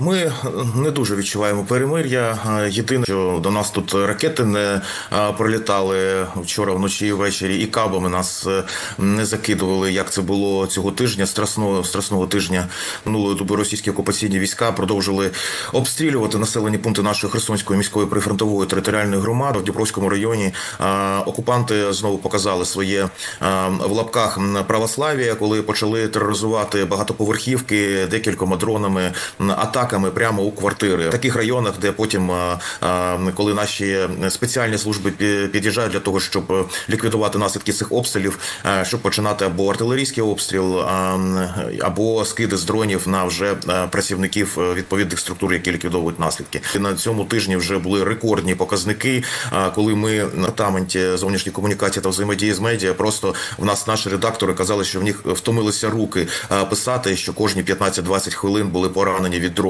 Ми не дуже відчуваємо перемир'я. Е, Єдине, що до нас тут ракети не е, прилітали вчора вночі і ввечері, і кабами нас е, не закидували. Як це було цього тижня? Страсного страсного тижня минулої доби російські окупаційні війська продовжили обстрілювати населені пункти нашої Херсонської міської прифронтової територіальної громади в Дніпровському районі. Е, Окупанти знову показали своє е, в лапках православ'я, коли почали тероризувати багатоповерхівки декількома дронами, м, атаками прямо у квартири в таких районах, де потім, коли наші спеціальні служби пі- під'їжджають для того, щоб е, ліквідувати наслідки цих обстрілів, е, щоб починати або артилерійський обстріл, або скиди з дронів на вже е, працівників відповідних структур, які ліквідовують наслідки. На цьому тижні вже були рекордні показники. Коли ми на департаменті зовнішньої комунікації та взаємодії з медіа, просто в нас наші редактори казали, що в них втомилися руки писати, що кожні 15-20 хвилин були поранені від дронів.